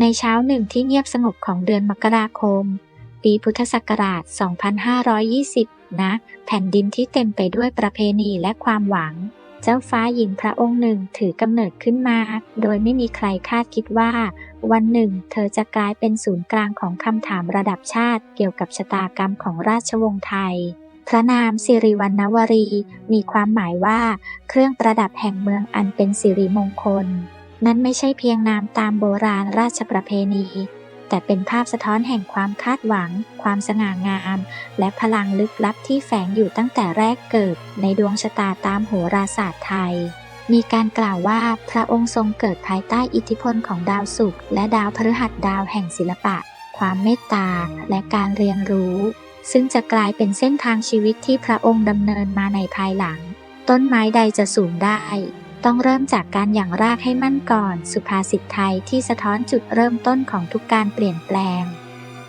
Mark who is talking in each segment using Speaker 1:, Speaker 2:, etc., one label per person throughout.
Speaker 1: ในเช้าหนึ่งที่เงียบสงบของเดือนมกราคม ปีพุทธศักราช 2520 นะ แผ่นดินที่เต็มไปด้วยประเพณีและความหวัง เจ้าฟ้าหญิงพระองค์หนึ่งถือกำเนิดขึ้นมา โดยไม่มีใครคาดคิดว่า วันหนึ่ง เธอจะกลายเป็นศูนย์กลางของคำถามระดับชาติ เกี่ยวกับชะตากรรมของราชวงศ์ไทยพระนามสิริวัณวรี มีความหมายว่า เครื่องประดับแห่งเมืองอันเป็นสิริมงคล นั้นไม่ใช่เพียงนามตามโบราณราชประเพณี แต่เป็นภาพสะท้อนแห่งความคาดหวัง ความสง่างาม และพลังลึกลับที่แฝงอยู่ตั้งแต่แรกเกิดในดวงชะตาตามโหราศาสตร์ไทย มีการกล่าวว่าพระองค์ทรงเกิดภายใต้อิทธิพลของดาวศุกร์และดาวพฤหัสดาวแห่งศิลปะ ความเมตตา และการเรียนรู้ ซึ่งจะกลายเป็นเส้นทางชีวิตที่พระองค์ดำเนินมาในภายหลัง ต้นไม้ใดจะสูงได้ ต้องเริ่มจากการหยั่งรากให้มั่นก่อน สุภาษิตไทยที่สะท้อนจุดเริ่มต้นของทุกการเปลี่ยนแปลง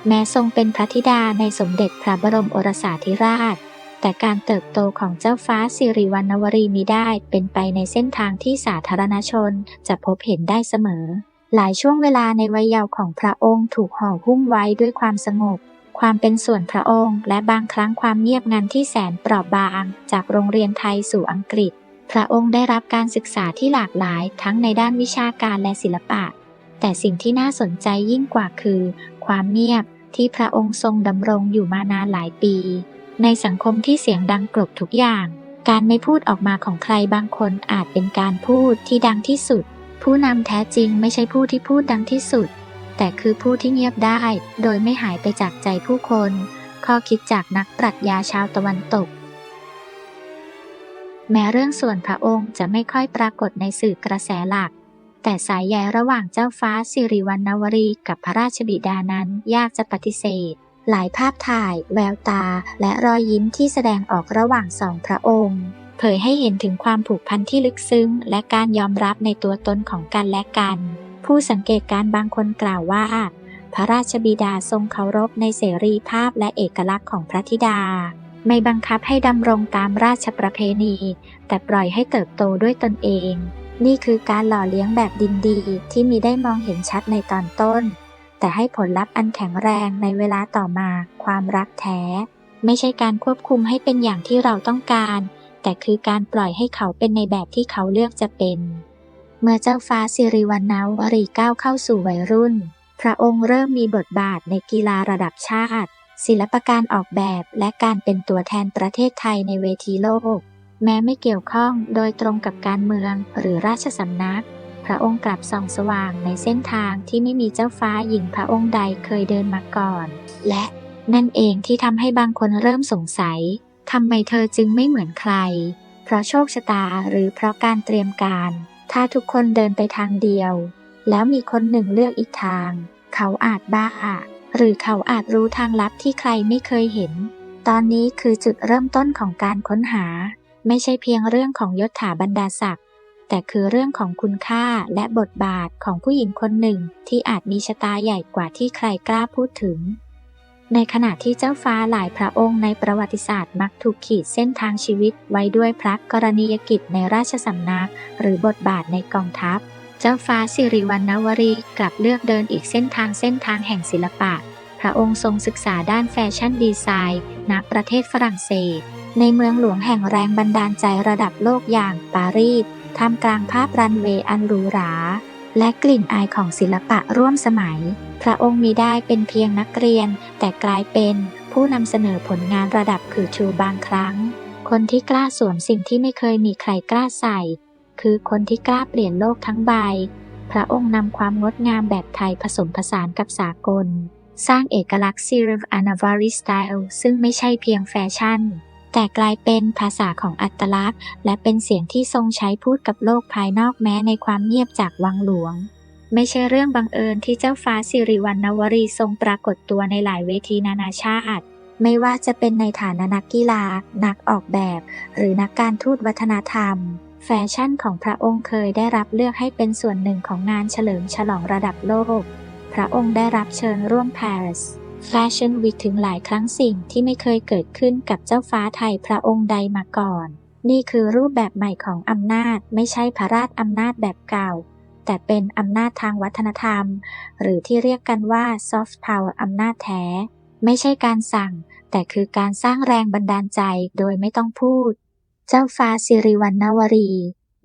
Speaker 1: แม้ทรงเป็นพระธิดาในสมเด็จพระบรมโอรสาธิราช แต่การเติบโตของเจ้าฟ้าสิริวัณวรีมิได้เป็นไปในเส้นทางที่สาธารณชนจะพบเห็นได้เสมอ หลายช่วงเวลาในวัยเยาว์ของพระองค์ถูกห่อหุ้มไว้ด้วยความสงบความเป็นส่วนพระองค์ และบางครั้งความเงียบงันที่แสนเปราะบาง จากโรงเรียนไทยสู่อังกฤษ พระองค์ได้รับการศึกษาที่หลากหลายทั้งในด้านวิชาการและศิลปะ แต่สิ่งที่น่าสนใจยิ่งกว่าคือ ความเงียบที่พระองค์ทรงดำรงอยู่มานานหลายปี ในสังคมที่เสียงดังกลบทุกอย่าง การไม่พูดออกมาของใครบางคนอาจเป็นการพูดที่ดังที่สุด ผู้นำแท้จริงไม่ใช่ผู้ที่พูดดังที่สุด แต่คือผู้ที่เงียบได้ โดยไม่หายไปจากใจผู้คน ข้อคิดจากนักปรัชญาชาวตะวันตก แม้เรื่องส่วนพระองค์จะไม่ค่อยปรากฏในสื่อกระแสหลัก แต่สายใยระหว่างเจ้าฟ้าสิริวัณณวรีกับพระราชบิดานั้นยากจะปฏิเสธ หลายภาพถ่าย แววตา และรอยยิ้มที่แสดงออกระหว่างสองพระองค์ เผยให้เห็นถึงความผูกพันที่ลึกซึ้ง และการยอมรับในตัวตนของกันและกัน ผู้สังเกตการบางคนกล่าวว่า พระราชบิดาทรงเคารพในเสรีภาพและเอกลักษณ์ของพระธิดา ไม่บังคับให้ดำรงตามราชประเพณี แต่ปล่อยให้เติบโตด้วยตนเอง นี่คือการหล่อเลี้ยงแบบดินดีที่มีได้มองเห็นชัดในตอนต้น แต่ให้ผลลัพธ์อันแข็งแรงในเวลาต่อมา ความรักแท้ ไม่ใช่การควบคุมให้เป็นอย่างที่เราต้องการ แต่คือการปล่อยให้เขาเป็นในแบบที่เขาเลือกจะเป็น เมื่อเจ้าฟ้าสิริวัณณวรีก้าวเข้าสู่วัยรุ่น พระองค์เริ่มมีบทบาทในกีฬาระดับชาติ ศิลปการออกแบบและการเป็นตัวแทนประเทศไทยในเวทีโลก แม้ไม่เกี่ยวข้องโดยตรงกับการเมืองหรือราชสำนัก พระองค์กลับส่องสว่างในเส้นทางที่ไม่มีเจ้าฟ้าหญิงพระองค์ใดเคยเดินมาก่อน และนั่นเองที่ทำให้บางคนเริ่มสงสัยทำไมเธอจึงไม่เหมือนใคร เพราะโชคชะตาหรือเพราะการเตรียมการ ถ้าทุกคนเดินไปทางเดียว แล้วมีคนหนึ่งเลือกอีกทาง เขาอาจบ้า หรือเขาอาจรู้ทางลับที่ใครไม่เคยเห็น ตอนนี้คือจุดเริ่มต้นของการค้นหา ไม่ใช่เพียงเรื่องของยศถาบรรดาศักดิ์แต่คือเรื่องของคุณค่าและบทบาทของผู้หญิงคนหนึ่งที่อาจมีชะตาใหญ่กว่าที่ใครกล้าพูดถึง ในขณะที่เจ้าฟ้าหลายพระองค์ในประวัติศาสตร์มักถูกขีดเส้นทางชีวิตไว้ด้วยพระกรณียกิจในราชสำนัก หรือบทบาทในกองทัพ เจ้าฟ้าสิริวัณณวรีกลับเลือกเดินอีกเส้นทางเส้นทางแห่งศิลปะ พระองค์ทรงศึกษาด้านแฟชั่นดีไซน์ณประเทศฝรั่งเศส ในเมืองหลวงแห่งแรงบันดาลใจระดับโลกอย่างปารีสท่ามกลางภาพรันเวย์อันหรูหรา และกลิ่นอายของศิลปะร่วมสมัย พระองค์มีได้เป็นเพียงนักเรียน แต่กลายเป็นผู้นำเสนอผลงานระดับคือชูบางครั้ง คนที่กล้าสวมสิ่งที่ไม่เคยมีใครกล้าใส่ คือคนที่กล้าเปลี่ยนโลกทั้งใบ พระองค์นำความงดงามแบบไทยผสมผสานกับสากล สร้างเอกลักษณ์ซีริฟอนา v าริสไตล์ซึ่งไม่ใช่เพียงแฟชั่น แต่กลายเป็นภาษาของอัตลักษณ์ และเป็นเสียงที่ทรงใช้พูดกับโลกภายนอกแม้ในความเงียบจากวังหลวงไม่ใช่เรื่องบังเอิญที่เจ้าฟ้าสิริวัณณวรีทรงปรากฏตัวในหลายเวทีนานาชาติ ไม่ว่าจะเป็นในฐานะนักกีฬา นักออกแบบ หรือนักการทูตวัฒนธรรม แฟชั่นของพระองค์เคยได้รับเลือกให้เป็นส่วนหนึ่งของงานเฉลิมฉลองระดับโลก พระองค์ได้รับเชิญร่วม Paris Fashion Week ถึงหลายครั้งสิ่งที่ไม่เคยเกิดขึ้นกับเจ้าฟ้าไทยพระองค์ใดมาก่อน นี่คือรูปแบบใหม่ของอำนาจไม่ใช่พระราชอำนาจแบบเก่า แต่เป็นอำนาจทางวัฒนธรรม หรือที่เรียกกันว่า soft power อำนาจแท้ ไม่ใช่การสั่ง แต่คือการสร้างแรงบันดาลใจโดยไม่ต้องพูด เจ้าฟ้าสิริวัณณวรี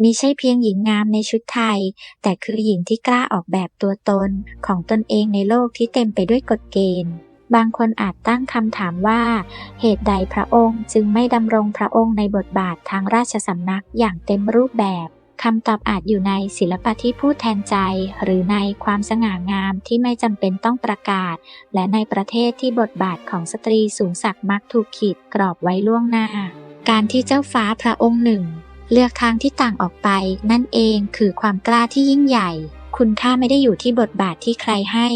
Speaker 1: มิใช่เพียงหญิงงามในชุดไทย แต่คือหญิงที่กล้าออกแบบตัวตนของตนเองในโลกที่เต็มไปด้วยกฎเกณฑ์ บางคนอาจตั้งคำถามว่า เหตุใดพระองค์จึงไม่ดำรงพระองค์ในบทบาททางราชสำนักอย่างเต็มรูปแบบคำตอบอาจอยู่ในศิลปะที่พูดแทนใจ หรือในความสง่างามที่ไม่จำเป็นต้องประกาศ และในประเทศที่บทบาทของสตรีสูงสักมักถูกขีดกรอบไว้ล่วงหน้า การที่เจ้าฟ้าพระองค์หนึ่ง เลือกทางที่ต่างออกไป นั่นเองคือความกล้าที่ยิ่งใหญ่ คุณค่าไม่ได้อยู่ที่บทบาทที่ใครให้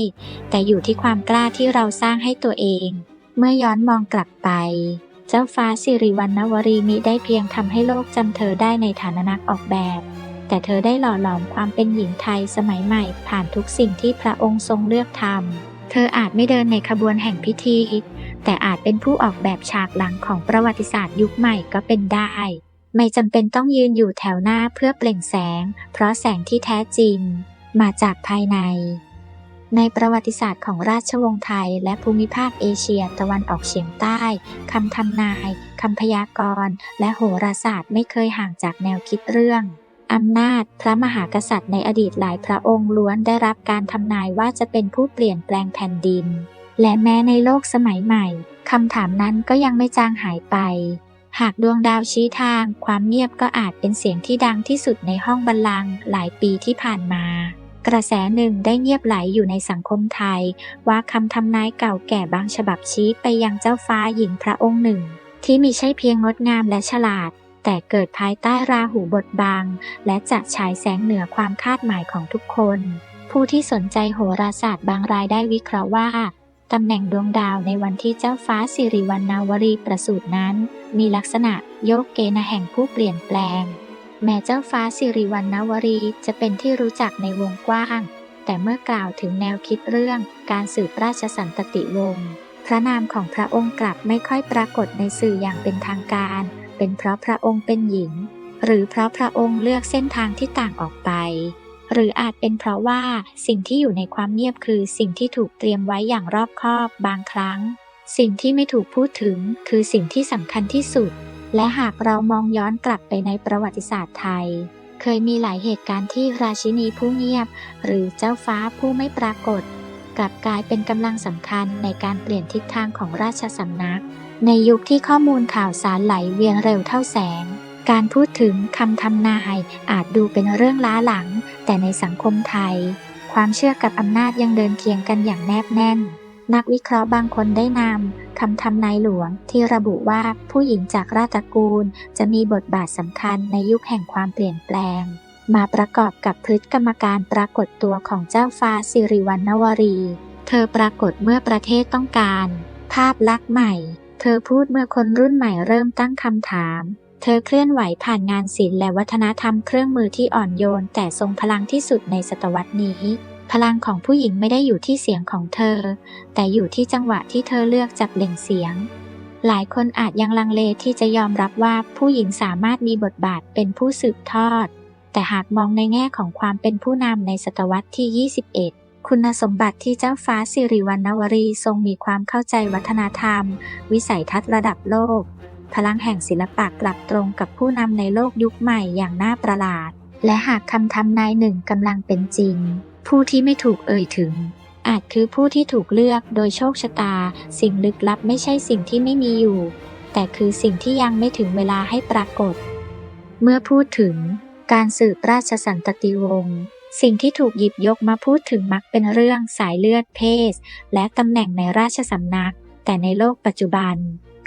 Speaker 1: แต่อยู่ที่ความกล้าที่เราสร้างให้ตัวเอง เมื่อย้อนมองกลับไป เจ้าฟ้าสิริวัณณวรีมิได้เพียงทำให้โลกจำเธอได้ในฐานะนักออกแบบ แต่เธอได้หล่อหลอมความเป็นหญิงไทยสมัยใหม่ ผ่านทุกสิ่งที่พระองค์ทรงเลือกทำเธออาจไม่เดินในขบวนแห่งพิธี แต่อาจเป็นผู้ออกแบบฉากหลังของประวัติศาสตร์ยุคใหม่ก็เป็นได้ ไม่จำเป็นต้องยืนอยู่แถวหน้าเพื่อเปล่งแสง เพราะแสงที่แท้จริง มาจากภายใน ในประวัติศาสตร์ของราชวงศ์ไทย และภูมิภาคเอเชียตะวันออกเฉียงใต้คำทำนายคำพยากรณ์ และโหราศาสตร์ไม่เคยห่างจากแนวคิดเรื่องอำนาจพระมหากษัตริย์ในอดีตหลายพระองค์ล้วนได้รับการทำนายว่าจะเป็นผู้เปลี่ยนแปลงแผ่นดิน และแม้ในโลกสมัยใหม่คำถามนั้นก็ยังไม่จางหายไป หากดวงดาวชี้ทาง ความเงียบก็อาจเป็นเสียงที่ดังที่สุดในห้องบัลลังก์หลายปีที่ผ่านมา กระแสหนึ่งได้เงียบไหลอยู่ในสังคมไทย ว่าคำทำนายเก่าแก่บางฉบับชี้ไปยังเจ้าฟ้าหญิงพระองค์หนึ่ง ที่มีใช่เพียงงดงามและฉลาด แต่เกิดภายใต้ราหูบทบัง และจะฉายแสงเหนือความคาดหมายของทุกคน ผู้ที่สนใจโหราศาสตร์บางรายได้วิเคราะห์ว่า ตำแหน่งดวงดาวในวันที่เจ้าฟ้าสิริวัณณาวรีประสูตินั้น มีลักษณะโยกเกณฑ์แห่งผู้เปลี่ยนแปลง แม้เจ้าฟ้าสิริวัณณวรีจะเป็นที่รู้จักในวงกว้าง แต่เมื่อกล่าวถึงแนวคิดเรื่องการสืบราชสันตติวงศ์พระนามของพระองค์กลับไม่ค่อยปรากฏในสื่ออย่างเป็นทางการ เป็นเพราะพระองค์เป็นหญิง หรือเพราะพระองค์เลือกเส้นทางที่ต่างออกไป หรืออาจเป็นเพราะว่าสิ่งที่อยู่ในความเงียบคือสิ่งที่ถูกเตรียมไว้อย่างรอบคอบบางครั้ง สิ่งที่ไม่ถูกพูดถึงคือสิ่งที่สำคัญที่สุด และหากเรามองย้อนกลับไปในประวัติศาสตร์ไทย เคยมีหลายเหตุการณ์ที่ราชินีผู้เงียบ หรือเจ้าฟ้าผู้ไม่ปรากฏ กลับกลายเป็นกำลังสำคัญในการเปลี่ยนทิศทางของราชสำนัก ในยุคที่ข้อมูลข่าวสารไหลเวียนเร็วเท่าแสง การพูดถึงคำทำนายอาจดูเป็นเรื่องล้าหลัง แต่ในสังคมไทย ความเชื่อกับอำนาจยังเดินเคียงกันอย่างแนบแน่น นักวิเคราะห์บางคนได้นำคำทำนายหลวงที่ระบุว่าผู้หญิงจากราชกูล จะมีบทบาทสำคัญในยุคแห่งความเปลี่ยนแปลง มาประกอบกับพฤติกรรมการปรากฏตัวของเจ้าฟ้าสิริวัณณวรี เธอปรากฏเมื่อประเทศต้องการ ภาพลักษณ์ใหม่ เธอพูดเมื่อคนรุ่นใหม่เริ่มตั้งคำถาม เธอเคลื่อนไหวผ่านงานศิลป์และวัฒนธรรมเครื่องมือที่อ่อนโยน แต่ทรงพลังที่สุดในศตวรรษนี้ พลังของผู้หญิงไม่ได้อยู่ที่เสียงของเธอ แต่อยู่ที่จังหวะที่เธอเลือกจับเล่งเสียง หลายคนอาจยังลังเลที่จะยอมรับว่าผู้หญิงสามารถมีบทบาทเป็นผู้สืบทอด แต่หากมองในแง่ของความเป็นผู้นำในศตวรรษที่ 21คุณสมบัติที่เจ้าฟ้าสิริวัณณวรีทรงมีความเข้าใจวัฒนธรรม วิสัยทัศน์ระดับโลก พลังแห่งศิลปะกลับตรงกับผู้นำในโลกยุคใหม่อย่างน่าประหลาด และหากคำทำนายหนึ่งกำลังเป็นจริง ผู้ที่ไม่ถูกเอ่ยถึง อาจคือผู้ที่ถูกเลือกโดยโชคชะตา สิ่งลึกลับไม่ใช่สิ่งที่ไม่มีอยู่ แต่คือสิ่งที่ยังไม่ถึงเวลาให้ปรากฏ เมื่อพูดถึง การสืบราชสันตติวงศ์สิ่งที่ถูกหยิบยกมาพูดถึงมักเป็นเรื่องสายเลือดเพศ และตำแหน่งในราชสำนัก แต่ในโลกปัจจุบัน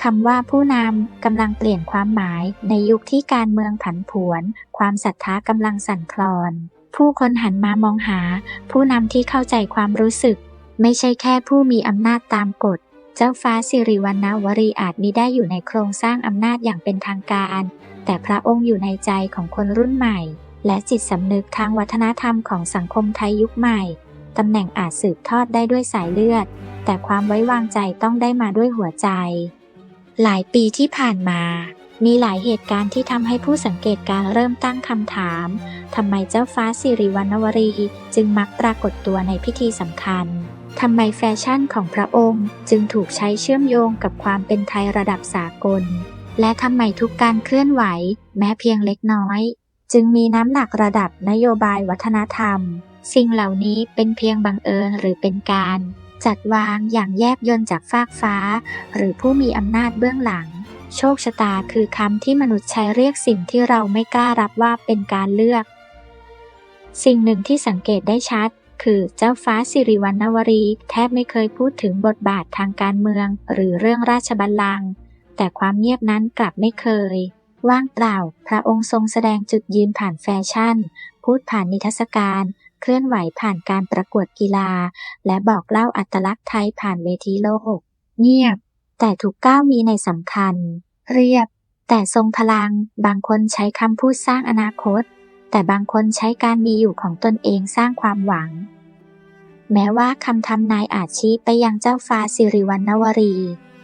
Speaker 1: คำว่าผู้นำกำลังเปลี่ยนความหมายในยุคที่การเมืองผันผวน ความศรัทธากำลังสั่นคลอน ผู้คนหันมามองหา ผู้นำที่เข้าใจความรู้สึก ไม่ใช่แค่ผู้มีอำนาจตามกฎ เจ้าฟ้าสิริวัณวรีอาจมีได้อยู่ในโครงสร้างอำนาจอย่างเป็นทางการ แต่พระองค์อยู่ในใจของคนรุ่นใหม่ และจิตสำนึกทางวัฒนธรรมของสังคมไทยยุคใหม่ตำแหน่งอาจสืบทอดได้ด้วยสายเลือด แต่ความไว้วางใจต้องได้มาด้วยหัวใจ หลายปีที่ผ่านมา มีหลายเหตุการณ์ที่ทำให้ผู้สังเกตการณ์เริ่มตั้งคำถามทำไมเจ้าฟ้าสิริวัณวรีจึงมักปรากฏตัวในพิธีสำคัญทำไมแฟชั่นของพระองค์จึงถูกใช้เชื่อมโยงกับความเป็นไทยระดับสากล และทำไมทุกการเคลื่อนไหว แม้เพียงเล็กน้อย จึงมีน้ำหนักระดับนโยบายวัฒนธรรม สิ่งเหล่านี้เป็นเพียงบังเอิญหรือเป็นการ จัดวางอย่างแยบยนจากฟากฟ้า หรือผู้มีอำนาจเบื้องหลัง โชคชะตาคือคำที่มนุษย์ใช้เรียกสิ่งที่เราไม่กล้ารับว่าเป็นการเลือก สิ่งหนึ่งที่สังเกตได้ชัด คือเจ้าฟ้าสิริวัณวรี แทบไม่เคยพูดถึงบทบาททางการเมือง หรือเรื่องราชบัลลังก์แต่ความเงียบนั้นกลับไม่เคย ว่างเปล่า พระองค์ทรงแสดงจุดยืนผ่านแฟชั่น พูดผ่านนิทรรศการ เคลื่อนไหวผ่านการประกวดกีฬา และบอกเล่าอัตลักษณ์ไทยผ่านเวทีโลก เงียบ แต่ทุกก้าวมีในสำคัญ เรียบ แต่ทรงพลัง บางคนใช้คำพูดสร้างอนาคต แต่บางคนใช้การมีอยู่ของตนเองสร้างความหวัง แม้ว่าคำทำนายอาจชี้ไปยังเจ้าฟ้าสิริวัณวรี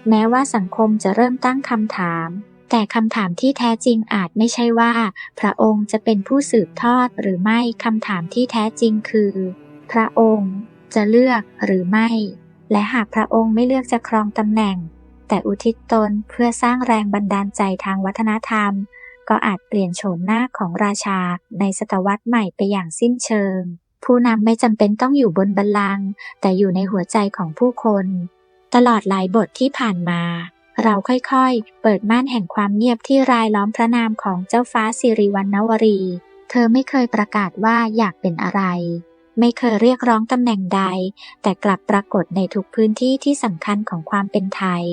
Speaker 1: แม้ว่าสังคมจะเริ่มตั้งคำถาม แต่คำถามที่แท้จริงอาจไม่ใช่ว่า พระองค์จะเป็นผู้สืบทอดหรือไม่คำถามที่แท้จริงคือ พระองค์จะเลือกหรือไม่ และหากพระองค์ไม่เลือกจะครองตำแหน่ง แต่อุทิศตนเพื่อสร้างแรงบันดาลใจทางวัฒนธรรม ก็อาจเปลี่ยนโฉมหน้าของราชาในศตวรรษใหม่ไปอย่างสิ้นเชิง ผู้นำไม่จำเป็นต้องอยู่บนบัลลังก์แต่อยู่ในหัวใจของผู้คน ตลอดหลายบทที่ผ่านมา เราค่อยๆ เปิดม่านแห่งความเงียบที่รายล้อมพระนามของเจ้าฟ้าสิริวัณณวรี เธอไม่เคยประกาศว่าอยากเป็นอะไร ไม่เคยเรียกร้องตำแหน่งใด แต่กลับปรากฏในทุกพื้นที่ที่สำคัญของความเป็นไทย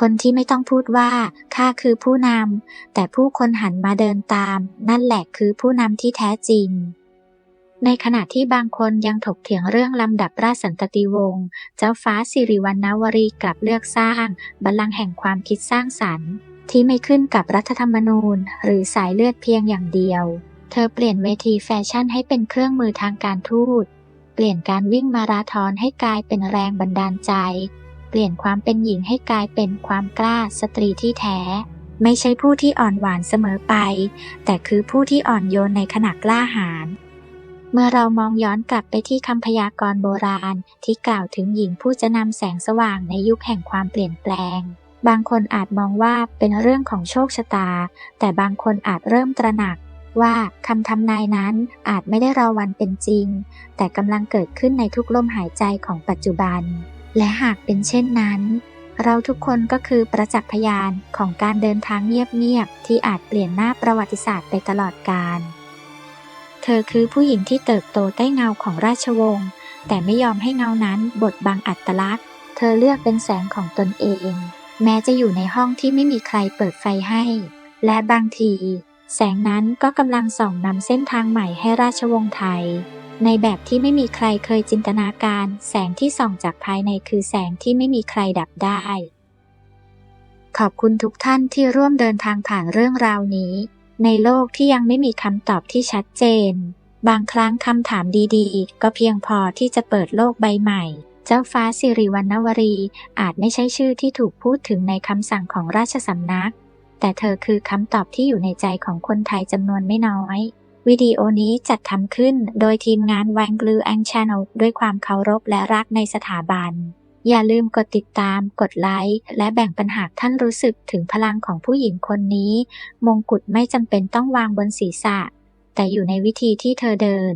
Speaker 1: คนที่ไม่ต้องพูดว่าข้าคือผู้นำแต่ผู้คนหันมาเดินตาม นั่นแหละคือผู้นำที่แท้จริง ในขณะที่บางคนยังถกเถียงเรื่องลำดับราชสันตติวงศ์ เจ้าฟ้าสิริวัณณวรีกลับเลือกสร้างบัลลังก์แห่งความคิดสร้างสรรค์ ที่ไม่ขึ้นกับรัฐธรรมนูญ หรือสายเลือดเพียงอย่างเดียว เธอเปลี่ยนเวทีแฟชั่นให้เป็นเครื่องมือทางการทูต เปลี่ยนการวิ่งมาราธอนให้กลายเป็นแรงบันดาลใจ เปลี่ยนความเป็นหญิงให้กลายเป็นความกล้าสตรีที่แท้ไม่ใช่ผู้ที่อ่อนหวานเสมอไป แต่คือผู้ที่อ่อนโยนในขณะกล้าหาญ เมื่อเรามองย้อนกลับไปที่คำพยากรณ์โบราณ ที่กล่าวถึงหญิงผู้จะนำแสงสว่างในยุคแห่งความเปลี่ยนแปลง บางคนอาจมองว่าเป็นเรื่องของโชคชะตา แต่บางคนอาจเริ่มตระหนักว่าคำทำนายนั้นอาจไม่ได้รอวันเป็นจริง แต่กำลังเกิดขึ้นในทุกลมหายใจของปัจจุบัน และหากเป็นเช่นนั้น เราทุกคนก็คือประจักษ์พยานของการเดินทางเงียบๆที่อาจเปลี่ยนหน้าประวัติศาสตร์ไปตลอดกาล เธอคือผู้หญิงที่เติบโตใต้เงาของราชวงศ์ แต่ไม่ยอมให้เงานั้นบดบังอัตลักษณ์ เธอเลือกเป็นแสงของตนเอง แม้จะอยู่ในห้องที่ไม่มีใครเปิดไฟให้ และบางที แสงนั้นก็กำลังส่องนำเส้นทางใหม่ให้ราชวงศ์ไทย ในแบบที่ไม่มีใครเคยจินตนาการ แสงที่ส่องจากภายในคือแสงที่ไม่มีใครดับได้ขอบคุณทุกท่านที่ร่วมเดินทางผ่านเรื่องราวนี้ ในโลกที่ยังไม่มีคำตอบที่ชัดเจน บางครั้งคำถามดีๆ ก็เพียงพอที่จะเปิดโลกใบใหม่ เจ้าฟ้าสิริวัณณวรี อาจไม่ใช่ชื่อที่ถูกพูดถึงในคำสั่งของราชสำนัก แต่เธอคือคำตอบที่อยู่ในใจของคนไทยจำนวนไม่น้อย วิดีโอนี้จัดทำขึ้นโดยทีมงานแวงกลือแองชานด้วยความเคารพและรักในสถาบัน อย่าลืมกดติดตาม กดไลค์ และแบ่งปัญหาท่านรู้สึกถึงพลังของผู้หญิงคนนี้ มงกุฎไม่จำเป็นต้องวางบนศีรษะ แต่อยู่ในวิธีที่เธอเดิน